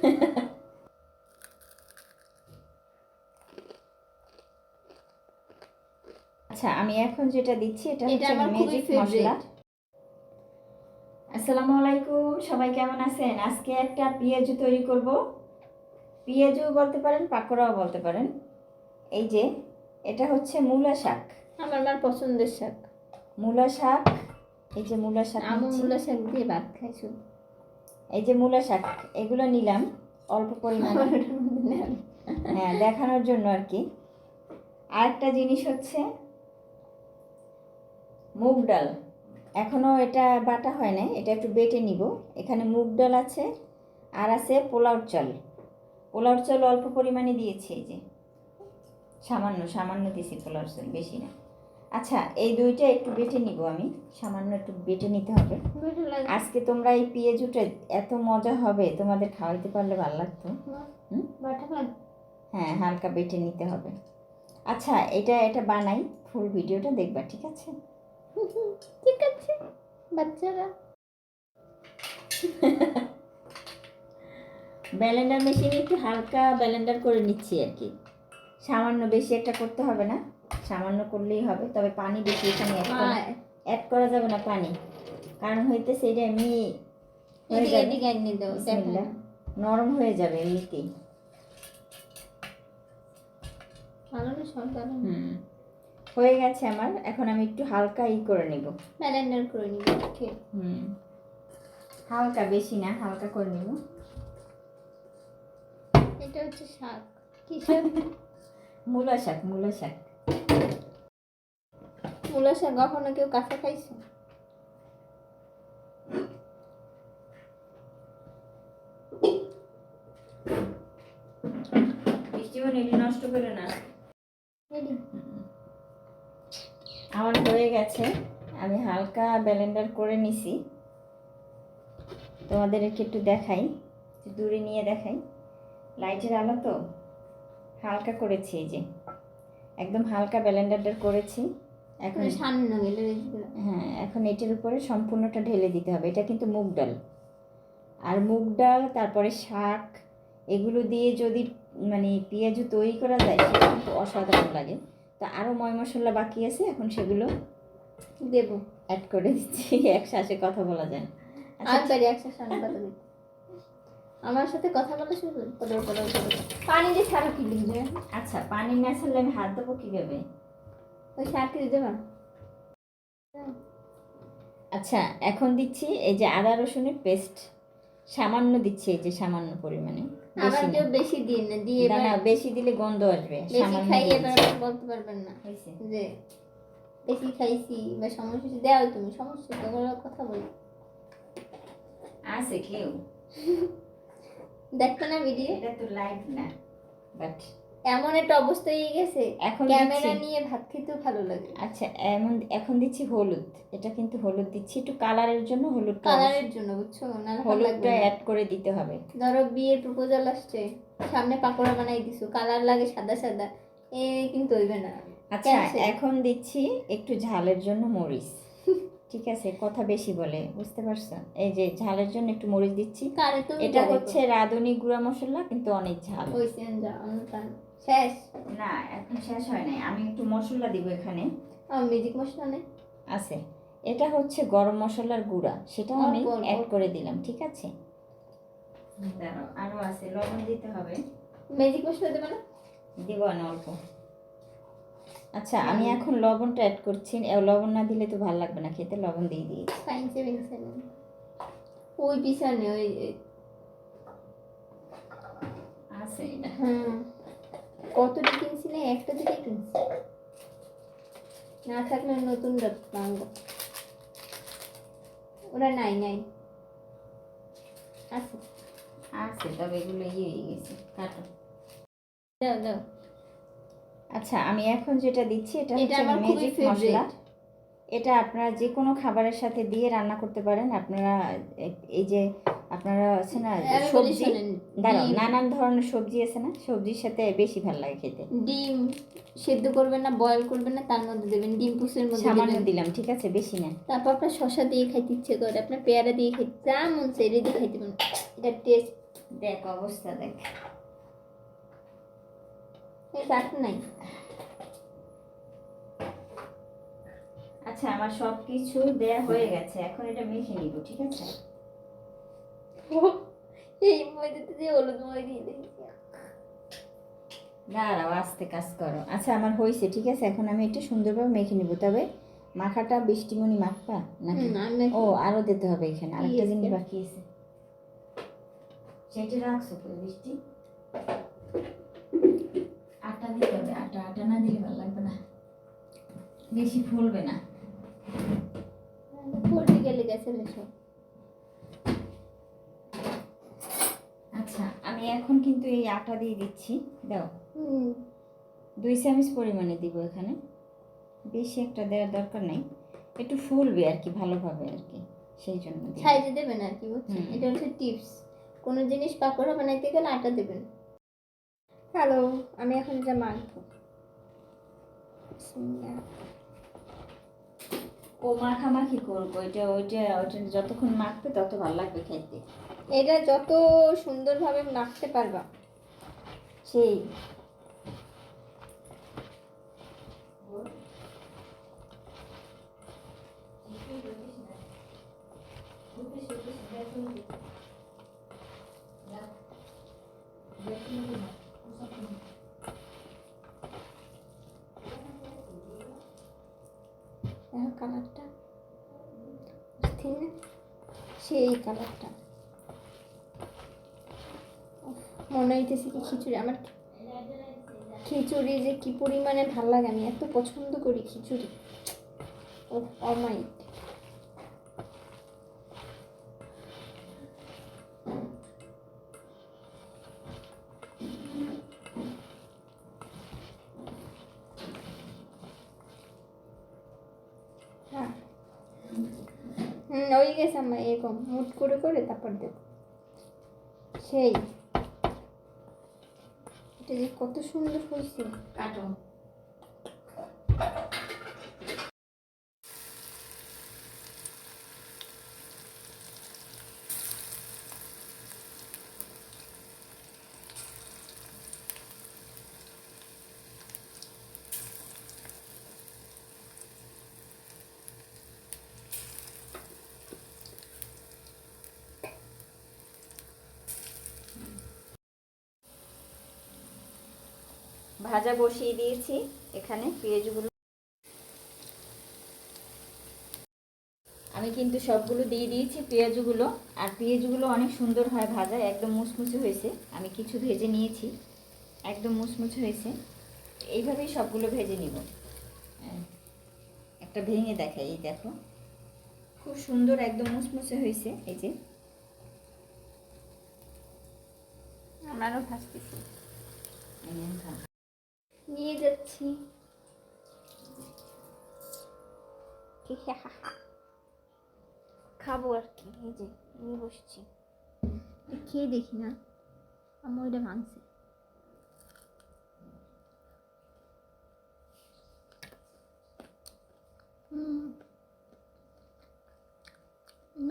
আচ্ছা আমি এখন যেটা দিচ্ছি এটা হচ্ছে ম্যাজিক মশলা। আসসালামু আলাইকুম সবাই কেমন আছেন? আজকে একটা পেঁয়াজু তৈরি করব। পেঁয়াজু বলতে পারেন পাকোড়াও বলতে পারেন। এই যে এটা হচ্ছে মূলা শাক। আমার মার পছন্দের শাক। মূলা শাক এই যে মূলা শাক আমি। মূলা শাক দিয়ে ভাত খাই শুধু এই যে মূলা শাক, এগুলো নিলাম, অল্প পরিমাণে। হ্যাঁ দেখানোর জন্য আর কি। আরেকটা জিনিস হচ্ছে মুগ ডাল। এখনও এটা বাটা হয় না এটা একটু বেটে নিব। এখানে মুগ ডাল আছে, আর আছে পোলাওর চাল। পোলাওর চাল অল্প পরিমাণে দিয়েছি, এই যে। সামান্য সামান্য দিয়েছি পোলাওর চাল, বেশি না। আচ্ছা এই দুইটা একটু বেটে নিব আমি। সামান্য একটু বেটে নিতে হবে। আজকে তোমরা এই পেঁয়াজুটা এত মজা হবে তোমাদের খাওয়াইতে পারলে ভালো লাগতো। হ্যাঁ হালকা বেটে নিতে হবে। আচ্ছা এটা এটা বানাই ফুল ভিডিওটা দেখবা ঠিক আছে? ঠিক আছে। বাচ্চারা। ব্যালেন্ডার মেশিনে একটু হালকা ব্যালেন্ডার করে নিচ্ছি আর কি। সামান্য বেশি একটা করতে হবে না? সামান্য করলেই হবে তবে পানি বেশি এখানে অ্যাড করা যাবে না পানি। কারণ হইতেছে এটা এমনি। নরম হয়ে যাবে এমনিতেই। হুম। হয়ে গেছে আমার এখন আমি একটু হালকা ই করে নিব। ব্যালেন্ডার করে নিব হুম। হালকা বেশি না হালকা করে নিব। এটা হচ্ছে শাক। কি শাক? মূলা শাক মূলা শাক। মূলা শাক কখনো কেউ কাঁচা খাইছো? নষ্ট করে না। আমার হয়ে গেছে। আমি হালকা ব্যালেন্ডার করে নিছি। তোমাদেরকে একটু দেখাই দূরে নিয়ে দেখাই। লাইটের আলো তো হালকা করেছি এই যে। একদম হালকা ব্যালেন্ডারটা করেছি। এখন সামনে গেলে হ্যাঁ এখন এটার উপরে সম্পূর্ণটা ঢেলে দিতে হবে। এটা কিন্তু মুগ ডাল। আর মুগ ডাল তারপরে শাক এগুলো দিয়ে যদি মানে পেঁয়াজু তৈরি করা যায় সেটা কিন্তু অসাধারণ লাগে। তো আরও ময় মশলা বাকি আছে এখন সেগুলো দেবো। অ্যাড করে দিচ্ছি। একসাথে কথা বলা যায়। না। আচ্ছা, একসাথে কথা আমার সাথে কথা বলা শুরু পানি দিয়ে ছাড়া কি লিখবে? আচ্ছা পানি না ছাড়লে আমি হাত দেবো কীভাবে? ওই শাক দিতে পার। আচ্ছা এখন দিচ্ছি এই যে আদা রসুনের পেস্ট। সামান্য দিচ্ছি এই যে সামান্য পরিমাণে। আবার বেশি কেউ বেশি দিন না দিয়ে না, না বেশি দিলে গন্ধ আসবে বেশি খাই এবার বলতে পারবেন না যে বেশি খাইছি বা সমস্যা দেও তুমি সমস্যা তো কথা বলি। আছে কেউ। দেখবে না ভিডিও? এটা তো লাইভ না বাট এমন একটা অবস্থা হয়ে গেছে এখন ক্যামেরা দিচ্ছি। নিয়ে ভাত খেতেও ভালো লাগে আচ্ছা এমন এখন দিচ্ছি হলুদ এটা কিন্তু হলুদ দিচ্ছি একটু কালারের জন্য হলুদটা কালারের জন্য বুঝছ? না হলুদটা অ্যাড করে দিতে হবে। ধরো বিয়ের প্রপোজাল আসছে সামনে পাকোড়া বানাই দিছো কালার লাগে সাদা সাদা এ কিন্তু হইবে না। আচ্ছা এখন দিচ্ছি একটু ঝালের জন্য মরিচ। ঠিক আছে কথা বেশি বলে বুঝতে পারছ? এই যে ঝালের জন্য একটু মরিচ দিচ্ছি। এটা হচ্ছে রাঁধুনি গুঁড়া মশলা কিন্তু অনেক ঝাল। শেষ? না এখন শেষ হয় নাই। আমি একটু মশলা দিব এখানে। মিউজিক মশলা নেই? আছে। এটা হচ্ছে গরম মশলার গুঁড়া। সেটা আমি। অ্যাড করে দিলাম ঠিক আছে? দাঁড়াও আরও আছে। লবণ দিতে হবে। ম্যাজিক মশলা দেবে না? দিব না অল্প। আচ্ছা আমি এখন লবণটা অ্যাড করছি। লবণ না দিলে তো ভালো লাগবে না খেতে লবণ দিয়ে দিয়েছি। ফাইন সেভিং ওই পিছনে ওই ওই- আছে এটা। হ্যাঁ কতটি কিনছিলে একটা থেকে কিনছি না থাকলে নতুন ওরা নাই নাই। আচ্ছা আছে তবে এগুলো ইয়ে হয়ে গেছে কাটো। দাও দাও। আচ্ছা আমি এখন যেটা দিচ্ছি এটা এটা হচ্ছে ম্যাজিক মশলা। এটা আপনারা যে কোনো খাবারের সাথে দিয়ে রান্না করতে পারেন। আপনারা এই যে আপনারা আছে না সবজি? দাঁড়াও নানান ধরনের সবজি আছে না? সবজির সাথে বেশি ভালো লাগে খেতে। ডিম সেদ্ধ করবেন না বয়ল করবেন না তার মধ্যে দেবেন ডিম পুষের মধ্যে সামান্য দিলাম ঠিক আছে? বেশি না। তারপর আপনার শশা দিয়ে খাইতে ইচ্ছে করে আপনার পেয়ারা দিয়ে খাইতে যা মন চাই দিয়ে খাইতে পারেন। এটা টেস্ট দেখ অবস্থা দেখ। ডাক নাই। আচ্ছা আমার সব কিছু দেয়া হয়ে গেছে এখন এটা মেখে নিব ঠিক আছে? এই ময়দাতে যে হলুদ মই দিয়ে দিয়েছি। দাঁড়াও আস্তে কাজ করো। আচ্ছা আমার হয়েছে ঠিক আছে? এখন আমি একটু সুন্দরভাবে মেখে নিব। তবে মাখাটা বৃষ্টিমণি মাখবা নাকি? ও আরও দিতে হবে এখানে। আরেকটা? জিনিস বাকি আছে। সেটা রাখছো কই বৃষ্টি? আটা দিতে হবে আটা আটা না দিলে ভালো লাগবে না। বেশি ফুলবে না। পড়ে গেলে গেছে সব আচ্ছা আমি এখন কিন্তু এই আটা দিয়ে দিচ্ছি। দাও। দুই চামচ পরিমাণে দিব এখানে। বেশি একটা দেওয়ার দরকার নেই। একটু ফুলবে আর কি ভালোভাবে আর কি। সেই জন্য। সাইজে দেবেন আর কি বুঝছেন? এটা হচ্ছে টিপস। কোনো জিনিস পাকোড়া বানাইতে গেলে আটা দেবেন। হ্যালো আমি এখন যা মাখবো। ও মাখামাখি করব। ওইটা ওইটা ওইটা যতক্ষণ মাখবে তত ভালো লাগবে খাইতে এটা যত সুন্দরভাবে মাখতে পারবা। সেই। কালারটা। সেই কালারটা। মনে হইতেছে কি খিচুড়ি, আমার খিচুড়ি যে কি পরিমাণে ভালো লাগে, আমি এত পছন্দ করি খিচুড়ি। ও হ্যাঁ। হুম ওই গেছে আমার এরকম। মুট করে করে তারপর দেব। সেই। এটা যে কত সুন্দর হয়েছে। কাটো। ভাজা বসিয়ে দিয়েছি এখানে পেঁয়াজগুলো। আমি কিন্তু সবগুলো দিয়ে দিয়েছি পেঁয়াজগুলো। আর পেঁয়াজগুলো অনেক সুন্দর হয় ভাজা একদম মুচমুচে হয়েছে। আমি কিছু ভেজে নিয়েছি একদম মুচমুচে হয়েছে। এইভাবেই সবগুলো ভেজে নিব। একটা ভেঙে দেখাই এই দেখো। খুব সুন্দর একদম মুচমুচে হয়েছে এই যে। আমারও খান। নিয়ে যাচ্ছি। খাব আর কি, এই যে নিয়ে বসছি। খেয়ে দেখি না আমার ওইটা ভাঙছে।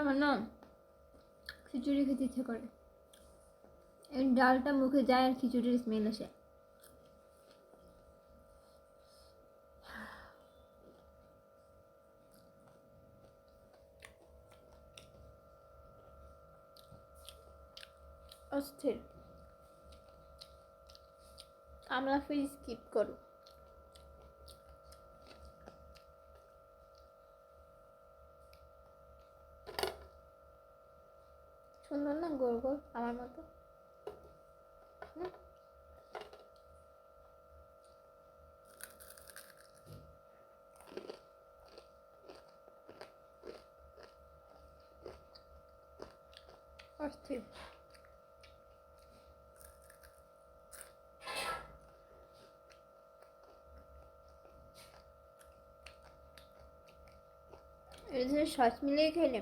আমার না খিচুড়ি খেতে ইচ্ছে করে। ডালটা মুখে যায় আর খিচুড়ির স্মেল আসে। অস্থির। আমরা ফ্রি স্কিপ করো সুন্দর না? গোল গোল আমার মতো? অস্থির। এদের সস মিলিয়ে খেলে।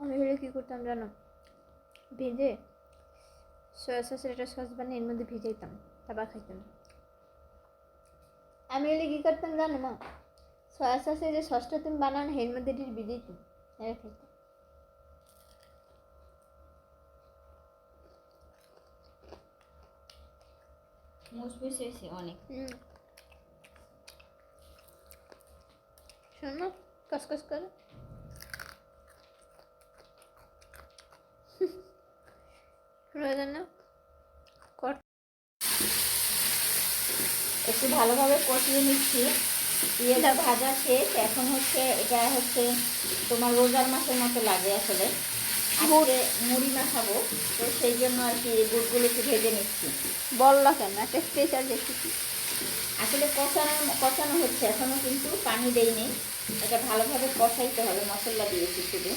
আমি হলে কী করতাম জানো? ভেজে সয়া সসের একটা সস বানিয়ে এর মধ্যে ভিজাইতাম তারপর খাইতাম। আমি হলে কী করতাম জানো মা? সয়া সসে যে সসটা তুমি বানানো এর মধ্যে এটি ভিজাইতাম এরা খাইতাম। মুসবিস অনেক। শোনো কসকস করে না একটু ভালোভাবে কষিয়ে নিচ্ছি। পেঁয়াজটা ভাজা শেষ। এখন হচ্ছে এটা হচ্ছে তোমার রোজার মাসের মতো লাগে আসলে। আজকে মুড়ি মাখাবো। তো সেই জন্য আর কি বুটগুলো একটু ভেজে নিচ্ছি। বলল কেন? একটা স্পেশাল রেসিপি আসলে কষানো কষানো হচ্ছে এখনও কিন্তু পানি দেয়নি এটা ভালোভাবে কষাইতে হবে, মশলা দিয়েছি শুধু।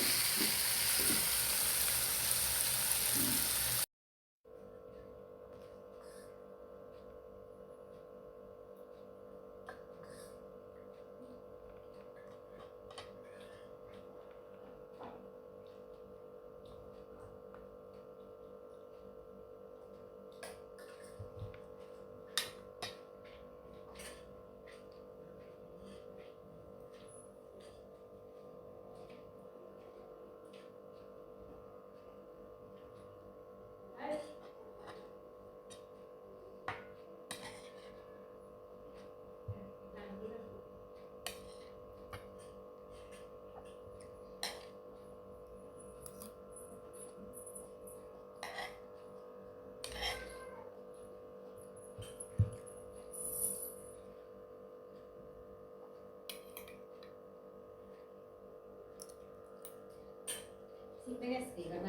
pesquera